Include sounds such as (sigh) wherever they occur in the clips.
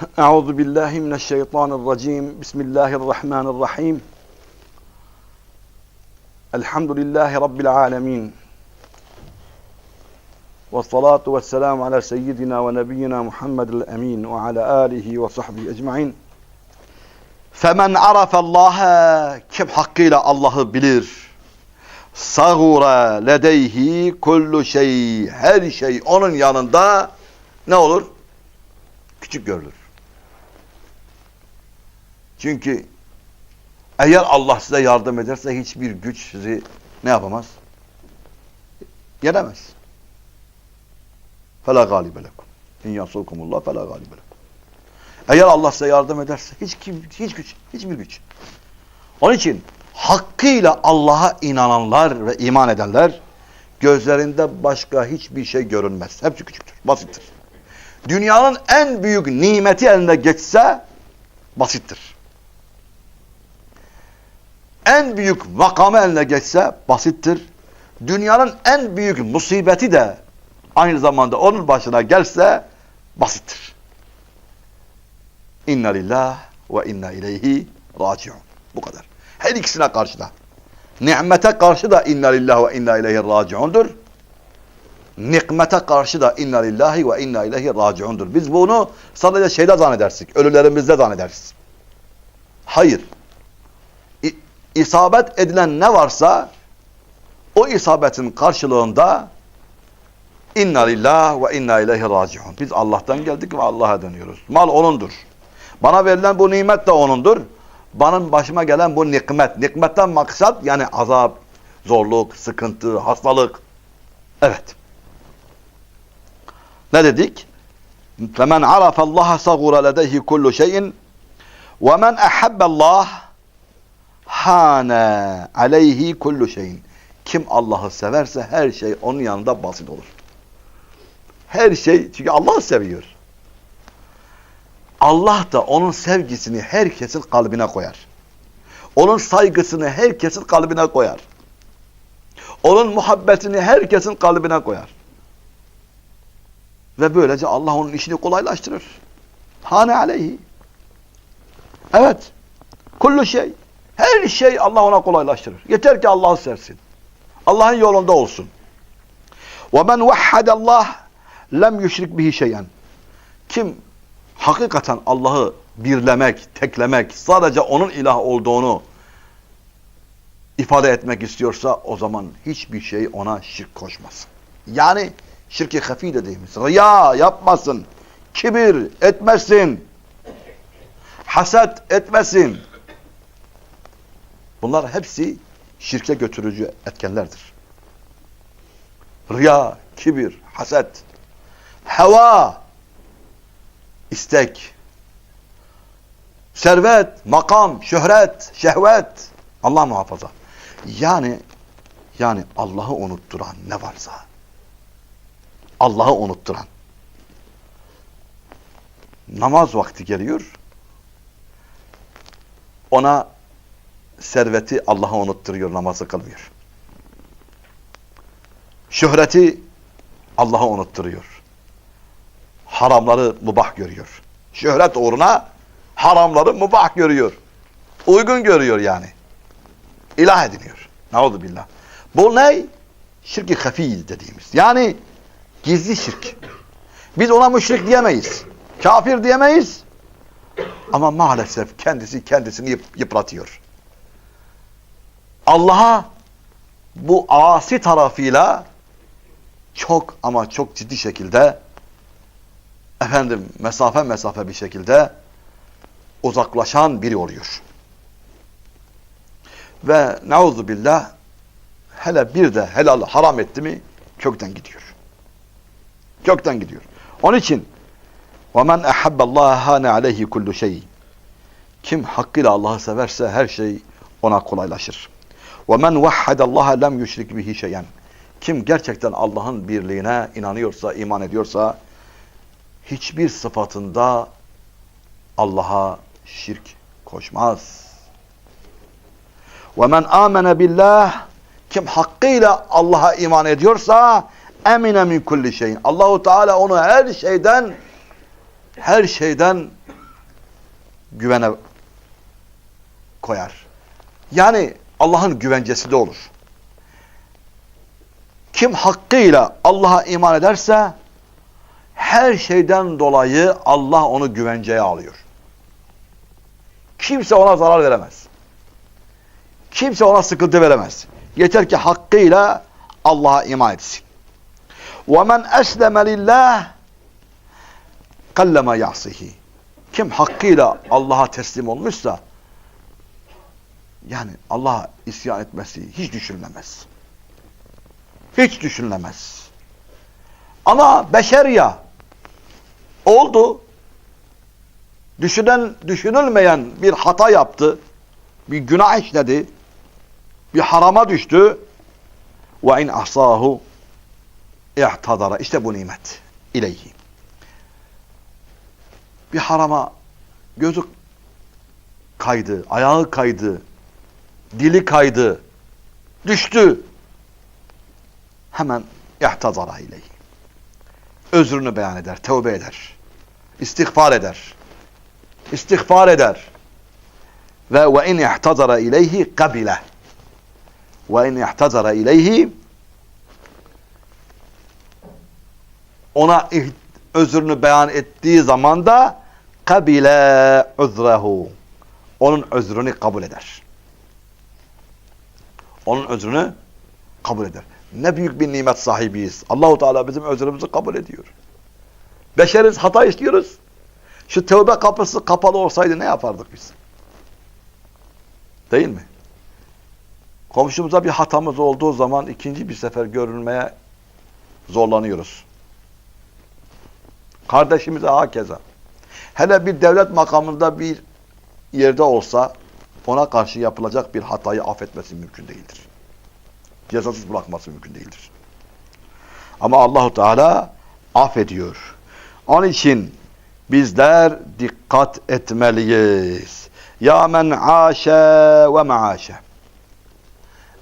Euzu billahi mineşşeytanirracim. Bismillahirrahmanirrahim. Elhamdülillahi rabbil alamin. Ve salatu vesselam ala seyyidina ve nebiyina Muhammedil emin ve ala alihi ve sahbihi ecmaîn. Femen arafallaha kim hakkıyla Allah'ı bilir. Sagura ledeyhi kullu şey her şey onun yanında ne olur? Küçük görülür. Çünkü eğer Allah size yardım ederse hiçbir güç sizi ne yapamaz? Yenemez. فَلَا غَالِبَ لَكُمْ اِنْ يَنْصُرْكُمُ اللّٰهِ فَلَا غَالِبَ لَكُمْ Eğer Allah size yardım ederse hiç kim, hiç güç, hiçbir güç. Onun için hakkıyla Allah'a inananlar ve iman edenler gözlerinde başka hiçbir şey görünmez. Hepsi küçüktür, basittir. Dünyanın en büyük nimeti eline geçse basittir. En büyük makamı eline geçse basittir. Dünyanın en büyük musibeti de aynı zamanda onun başına gelse basittir. İnna lillah ve inna ileyhi raciun. Bu kadar. Her ikisine karşı da. Nimete karşı da inna lillah ve inna ileyhi raciundur. Nikmete karşı da inna lillahi ve inna ileyhi raciundur. Biz bunu sadece şeyde zannedersik. Ölülerimizde zannederiz. Hayır İ isabet edilen ne varsa o isabetin karşılığında inna lillah ve inna ileyhi raciun. Biz Allah'tan geldik ve Allah'a dönüyoruz. Mal O'nundur. Bana verilen bu nimet de O'nundur. Benim başıma gelen bu nikmet. Nikmetten maksat yani azap, zorluk, sıkıntı, hastalık. Evet. Ne dedik? فَمَنْ عَرَفَ اللّٰهَ صَغُرَ لَدَيْهِ كُلُّ شَيْءٍ وَمَنْ أَحَبَّ اللّٰهِ hane aleyhi kullu şeyin. Kim Allah'ı severse her şey onun yanında basit olur. Her şey çünkü Allah seviyor. Allah da onun sevgisini herkesin kalbine koyar. Onun saygısını herkesin kalbine koyar. Onun muhabbetini herkesin kalbine koyar. Ve böylece Allah onun işini kolaylaştırır. Hane aleyhi. Evet. Kullu şey. Her şey Allah ona kolaylaştırır. Yeter ki Allah'ı sevsin. Allah'ın yolunda olsun. وَمَنْ وَحَّدَ اللّٰهِ lem yüşrik bihi şeyen. Kim hakikaten Allah'ı birlemek, teklemek, sadece onun ilah olduğunu ifade etmek istiyorsa o zaman hiçbir şey ona şirk koşmasın. Yani şirki hafi dediğimiz riya yapmasın, kibir etmesin, haset etmesin. Bunlar hepsi şirke götürücü etkenlerdir. Riya, kibir, haset, heva, istek, servet, makam, şöhret, şehvet, Allah muhafaza. Yani yani Allah'ı unutturan ne varsa, Allah'ı unutturan. Namaz vakti geliyor, ona serveti Allah'a unutturuyor, namazı kılmıyor. Şöhreti Allah'a unutturuyor. Haramları mubah görüyor. Şöhret uğruna haramları mubah görüyor. Uygun görüyor yani. İlah ediniyor. Nauzu billah. Bu ne? Şirk-i hafi dediğimiz. Yani gizli şirk. Biz ona müşrik diyemeyiz. Kafir diyemeyiz. Ama maalesef kendisi kendisini yıpratıyor. Allah'a bu asi tarafıyla çok ama çok ciddi şekilde efendim mesafe mesafe bir şekilde uzaklaşan biri oluyor. Ve nauzu billah hele bir de helal haram etti mi kökten gidiyor. Kökten gidiyor. Onun için وَمَنْ اَحَبَّ اللّٰهَ هَانَ عَلَيْهِ كُلُّ şey. Kim hakkıyla Allah'ı severse her şey ona kolaylaşır. وَمَنْ وَحَّدَ اللّٰهَ لَمْ يُشْرِكْ بِهِ شَيْئًا Kim gerçekten Allah'ın birliğine inanıyorsa, iman ediyorsa hiçbir sıfatında Allah'a şirk koşmaz. وَمَنْ آمَنَ بِاللّٰهِ Kim hakkıyla Allah'a iman ediyorsa emine min kulli şeyin. Allahu Teala onu her şeyden her şeyden güvene koyar. Yani Allah'ın güvencesi de olur. Kim hakkıyla Allah'a iman ederse her şeyden dolayı Allah onu güvenceye alıyor. Kimse ona zarar veremez. Kimse ona sıkıntı veremez. Yeter ki hakkıyla Allah'a iman etsin. وَمَنْ أَسْلَمَ لِلّٰهِ قَلَّمَا يَعْصِهِ Kim hakkıyla Allah'a teslim olmuşsa yani Allah'a isyan etmesi hiç düşünülemez. Hiç düşünülemez. Ama beşer ya oldu. Düşünen, düşünülmeyen bir hata yaptı. Bir günah işledi. Bir harama düştü. Ve in ahsahu i'tadara. İşte bu nimet. İleyhi. Bir harama gözü kaydı, ayağı kaydı, dili kaydı, düştü. Hemen i'tadara ileyhi. Özrünü beyan eder, tövbe eder. İstiğfar eder. İstiğfar eder. Ve ve in ihtazara ileyhi kabile. Ve in ihtazara ileyhi ona özrünü beyan ettiği zaman da kabile uzrehu. Onun özrünü kabul eder. Onun özrünü kabul eder. Ne büyük bir nimet sahibiyiz. Allahu Teala bizim özrümüzü kabul ediyor. Beşeriz, hata işliyoruz. Şu tövbe kapısı kapalı olsaydı ne yapardık biz? Değil mi? Komşumuza bir hatamız olduğu zaman ikinci bir sefer görünmeye zorlanıyoruz. Kardeşimize hakeza. Hele bir devlet makamında bir yerde olsa ona karşı yapılacak bir hatayı affetmesi mümkün değildir. Cezasız bırakması mümkün değildir. Ama Allahu Teala affediyor. Onun için bizler dikkat etmeliyiz. Ya men aşe ve maaşe.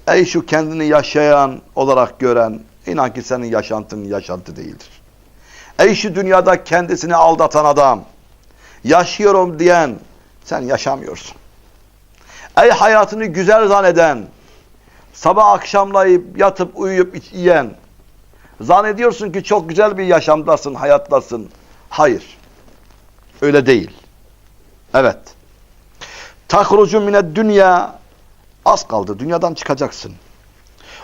Ey şu kendini yaşayan olarak gören, inan ki senin yaşantın yaşantı değildir. Ey şu dünyada kendisini aldatan adam, yaşıyorum diyen, sen yaşamıyorsun. Ey hayatını güzel zanneden, sabah akşamlayıp yatıp uyuyup yiyen, zannediyorsun ki çok güzel bir yaşamdasın, hayattasın. Hayır. Öyle değil. Evet. Tahrucu mined dünya az kaldı. Dünyadan çıkacaksın.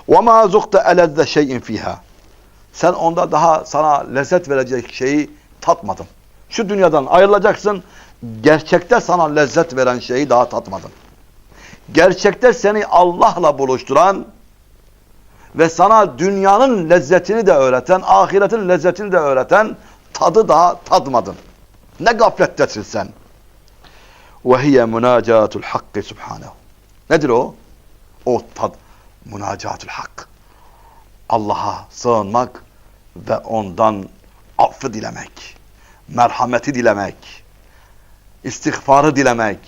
Ve ma zukta elezze şeyin fiha. Sen onda daha sana lezzet verecek şeyi tatmadın. Şu dünyadan ayrılacaksın. Gerçekte sana lezzet veren şeyi daha tatmadın Gerçekte seni Allah'la buluşturan ve sana dünyanın lezzetini de öğreten, ahiretin lezzetini de öğreten tadı daha tadmadın. Ne gaflettesin sen. وَهِيَ مُنَاجَاتُ الْحَقِّ سُبْحَانَهُ Nedir o? O tad, münacatul hak. Allah'a sığınmak ve ondan affı dilemek, merhameti dilemek, istiğfarı dilemek,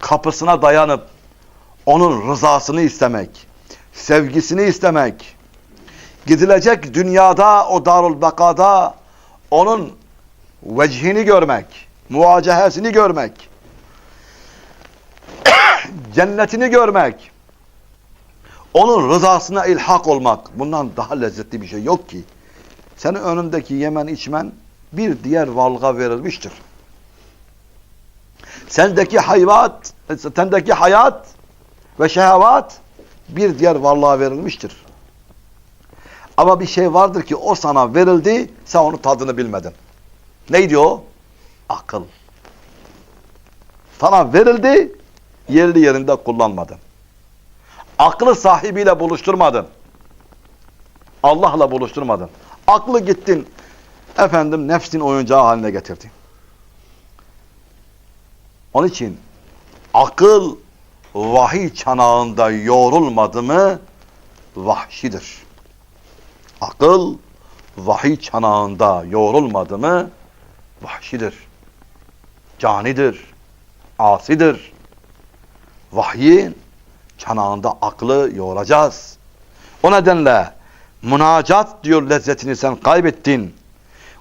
kapısına dayanıp onun rızasını istemek, sevgisini istemek, gidilecek dünyada, o darul bakada onun vecihini görmek, muvacehesini görmek, (coughs) cennetini görmek, onun rızasına ilhak olmak, bundan daha lezzetli bir şey yok ki. Senin önündeki yemen içmen bir diğer valga verilmiştir. Sendeki hayvat, sendeki hayat ve şehvat bir diğer varlığa verilmiştir. Ama bir şey vardır ki o sana verildi, sen onun tadını bilmedin. Neydi o? Akıl. Sana verildi, yerli yerinde kullanmadın. Aklı sahibiyle buluşturmadın. Allah'la buluşturmadın. Aklı gittin, efendim nefsin oyuncağı haline getirdin. Onun için akıl vahiy çanağında yoğrulmadı mı vahşidir. Akıl vahiy çanağında yoğrulmadı mı vahşidir. Canidir. Asidir. Vahyin çanağında aklı yoğuracağız. O nedenle münacat diyor lezzetini sen kaybettin.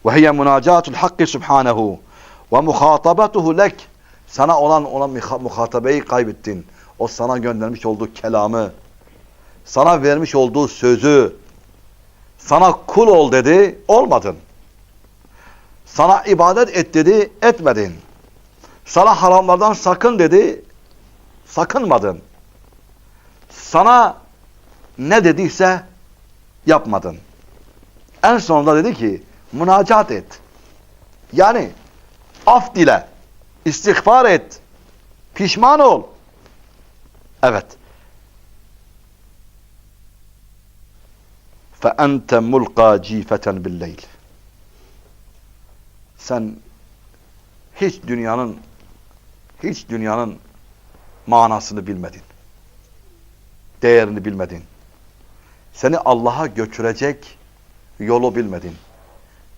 Ve hiye münacatul hakki subhanehu ve muhatabatuhu lek Sana olan muha- muhatabeyi kaybettin. O sana göndermiş olduğu kelamı, sana vermiş olduğu sözü, sana kul ol dedi, olmadın. Sana ibadet et dedi, etmedin. Sana haramlardan sakın dedi, sakınmadın. Sana ne dediyse yapmadın. En sonunda dedi ki, münacat et. Yani af dile, istiğfar et, pişman ol. Evet. فَاَنْتَ مُلْقَى جِيفَةً بِالْلَيْلِ Sen hiç dünyanın hiç dünyanın manasını bilmedin. Değerini bilmedin. Seni Allah'a götürecek yolu bilmedin.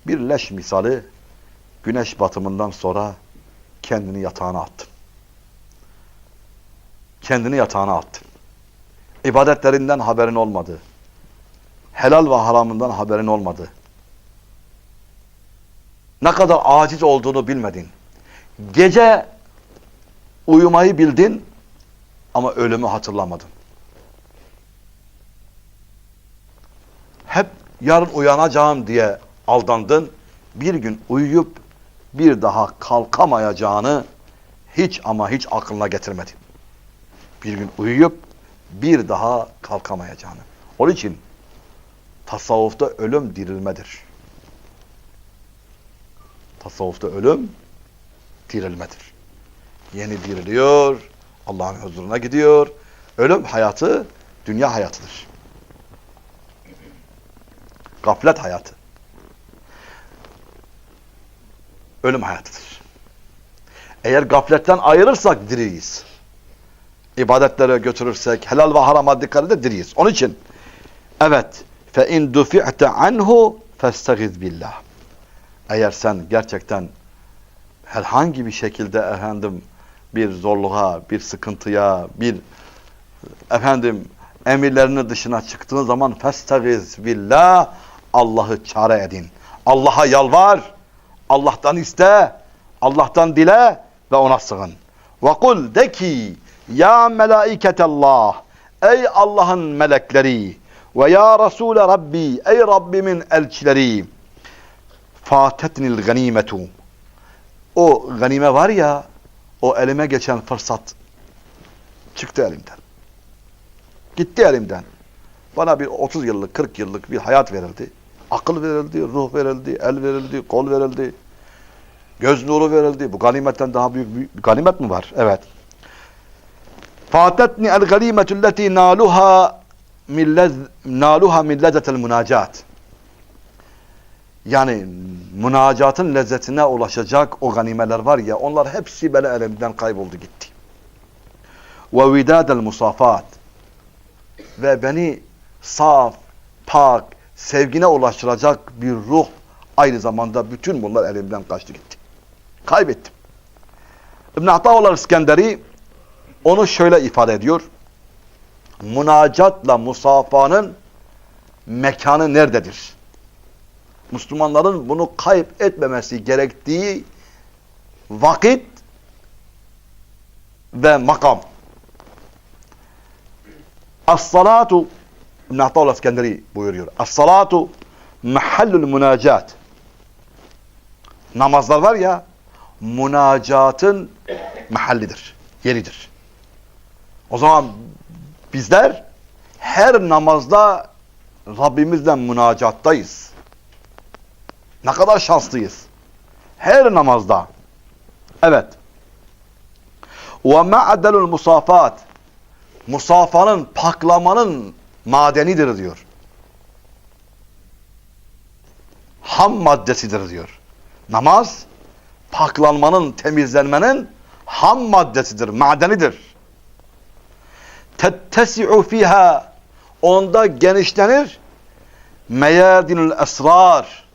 Bir leş misali güneş batımından sonra kendini yatağına attın. Kendini yatağına attın. İbadetlerinden haberin olmadı. Helal ve haramından haberin olmadı. Ne kadar aciz olduğunu bilmedin. Gece uyumayı bildin ama ölümü hatırlamadın. Hep yarın uyanacağım diye aldandın. Bir gün uyuyup bir daha kalkamayacağını hiç ama hiç aklına getirmedin. Bir gün uyuyup bir daha kalkamayacağını. Onun için tasavvufta ölüm dirilmedir. Tasavvufta ölüm dirilmedir. Yeni diriliyor, Allah'ın huzuruna gidiyor. Ölüm hayatı dünya hayatıdır. Gaflet hayatı. Ölüm hayatıdır. Eğer gafletten ayırırsak diriyiz ibadetlere götürürsek, helal ve harama dikkat edip diriyiz. Onun için evet fe in dufi'te anhu festagiz billah. Eğer sen gerçekten herhangi bir şekilde efendim bir zorluğa, bir sıkıntıya, bir efendim emirlerinin dışına çıktığın zaman festagiz billah Allah'ı çare edin. Allah'a yalvar. Allah'tan iste. Allah'tan dile ve ona sığın. Ve kul de ki ya melaiketallah ey Allah'ın melekleri ve ya Resule Rabbi ey Rabbimin elçileri fatetnil ganimetu o ganime var ya o elime geçen fırsat çıktı elimden. Gitti elimden. Bana bir 30 yıllık, 40 yıllık bir hayat verildi. Akıl verildi, ruh verildi, el verildi, kol verildi. Göz nuru verildi. Bu ganimetten daha büyük bir ganimet mi var? Evet. Fatetni el ganimetu leti naluha min lez, naluha min lezzetel münacat. Yani münacatın lezzetine ulaşacak o ganimeler var ya onlar hepsi böyle elimden kayboldu gitti. Ve vidadel musafat ve beni saf, pak, sevgine ulaştıracak bir ruh aynı zamanda bütün bunlar elimden kaçtı gitti. Kaybettim. İbn Ataullah İskenderi onu şöyle ifade ediyor. Münacatla musafanın mekanı nerededir? Müslümanların bunu kayıp etmemesi gerektiği vakit ve makam. As-salatu İbn Ataullah İskenderi buyuruyor. As-salatu mahallul münacat. Namazlar var ya münacatın mahallidir, yeridir. O zaman bizler her namazda Rabbimizle münacattayız. Ne kadar şanslıyız. Her namazda. Evet. Ve ma'delul musafat. Musafanın, paklamanın madenidir diyor. Ham maddesidir diyor. Namaz, paklanmanın, temizlenmenin ham maddesidir, madenidir. Tettesi'u fiha onda genişlenir. Meyadinul esrar.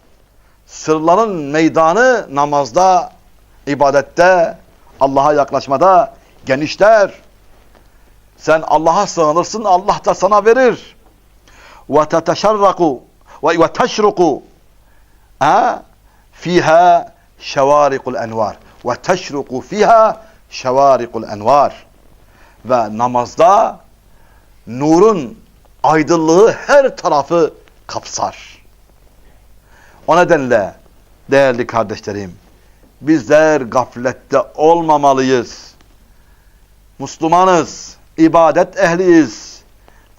Sırların meydanı namazda, ibadette, Allah'a yaklaşmada genişler. Sen Allah'a sığınırsın, Allah da sana verir. Ve teteşarraku ve teşruku. Ha? Fiha şevarikul envar. Ve teşruku fiha şevarikul envar ve namazda nurun aydınlığı her tarafı kapsar. O nedenle değerli kardeşlerim bizler gaflette olmamalıyız. Müslümanız, ibadet ehliyiz,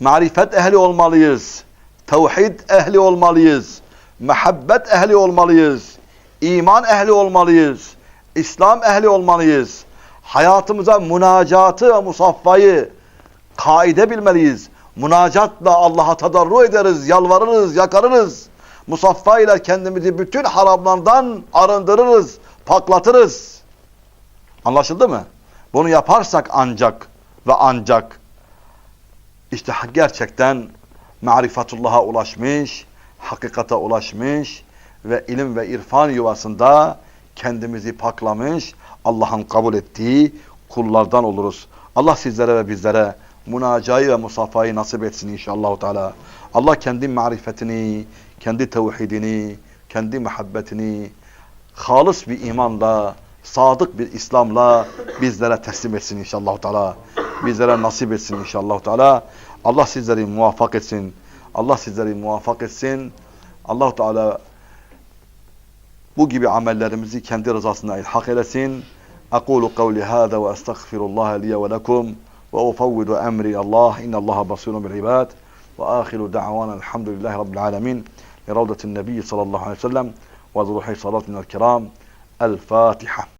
marifet ehli olmalıyız, tevhid ehli olmalıyız, mehabbet ehli olmalıyız, iman ehli olmalıyız, İslam ehli olmalıyız. Hayatımıza münacatı ve musaffayı kaide bilmeliyiz. Münacatla Allah'a tadarru ederiz, yalvarırız, yakarırız. Musaffa ile kendimizi bütün haramlardan arındırırız, paklatırız. Anlaşıldı mı? Bunu yaparsak ancak ve ancak işte gerçekten marifetullah'a ulaşmış, hakikate ulaşmış ve ilim ve irfan yuvasında kendimizi paklamış, Allah'ın kabul ettiği kullardan oluruz. Allah sizlere ve bizlere münacayı ve musafayı nasip etsin inşallah. Teala. Allah kendi marifetini, kendi tevhidini, kendi muhabbetini halis bir imanla, sadık bir İslam'la bizlere teslim etsin inşallah. Teala. Bizlere nasip etsin inşallah. Teala. Allah sizleri muvaffak etsin. Allah sizleri muvaffak etsin. Allah Teala bu gibi amellerimizi kendi rızasına ilhak eylesin. أقول قولي هذا وأستغفر الله لي ولكم وأفوض أمري الله إن الله بصير بالعباد وآخر دعوانا الحمد لله رب العالمين لروضة النبي صلى الله عليه وسلم وذروح صلاتنا الكرام الفاتحة